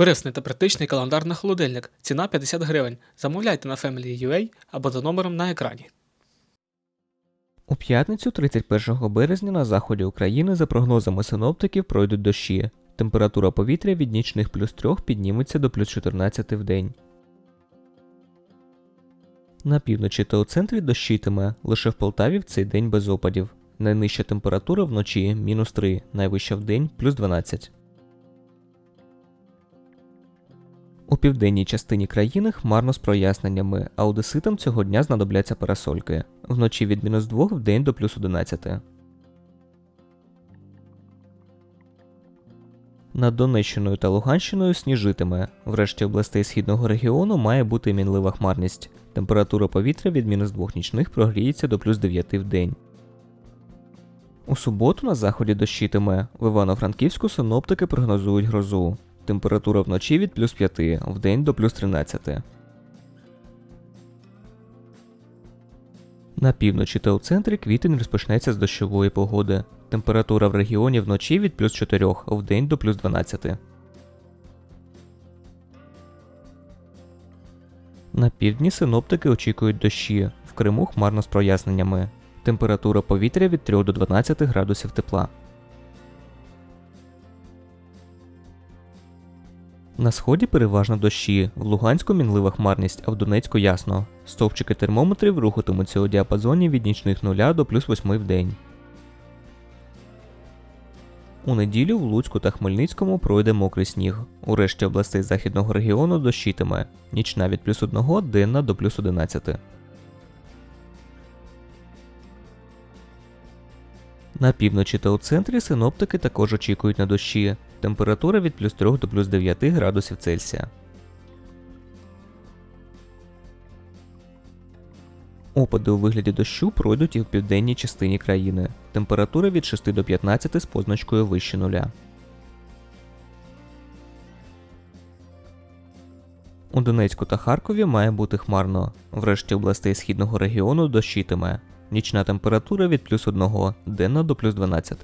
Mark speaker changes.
Speaker 1: Корисний та практичний календар на холодильник. Ціна 50 гривень. Замовляйте на Family.ua або за номером на екрані.
Speaker 2: У п'ятницю 31 березня на заході України за прогнозами синоптиків пройдуть дощі. Температура повітря від нічних плюс 3 підніметься до плюс 14 в день. На півночі та у центрі дощитиме, лише в Полтаві в цей день без опадів. Найнижча температура вночі мінус 3, найвища в день плюс 12. У південній частині країни хмарно з проясненнями, а одеситам цього дня знадобляться парасольки. Вночі від мінус 2 в день до плюс 11. Над Донеччиною та Луганщиною сніжитиме. В решті областей східного регіону має бути мінлива хмарність. Температура повітря від мінус 2 нічних прогріється до плюс 9 в день. У суботу на заході дощитиме. В Івано-Франківську синоптики прогнозують грозу. Температура вночі від плюс 5, в день до плюс 13. На півночі та у центрі квітень розпочнеться з дощової погоди. Температура в регіоні вночі від плюс 4, в день до плюс 12. На півдні синоптики очікують дощі. В Криму хмарно з проясненнями. Температура повітря від 3 до 12 градусів тепла. На сході переважно дощі, в Луганську мінлива хмарність, а в Донецьку ясно. Стовпчики термометрів рухатимуться у діапазоні від нічних 0 до плюс 8 в день. У неділю в Луцьку та Хмельницькому пройде мокрий сніг. У решті областей західного регіону дощитиме. Нічна від плюс 1, денна до плюс 11. На півночі та у центрі синоптики також очікують на дощі. Температура від плюс 3 до плюс 9 градусів Цельсія. Опади у вигляді дощу пройдуть і в південній частині країни. Температура від 6 до 15 з позначкою вище нуля. У Донецьку та Харкові має бути хмарно. В решті областей східного регіону дощитиме. Нічна температура від плюс 1, денна до плюс 12.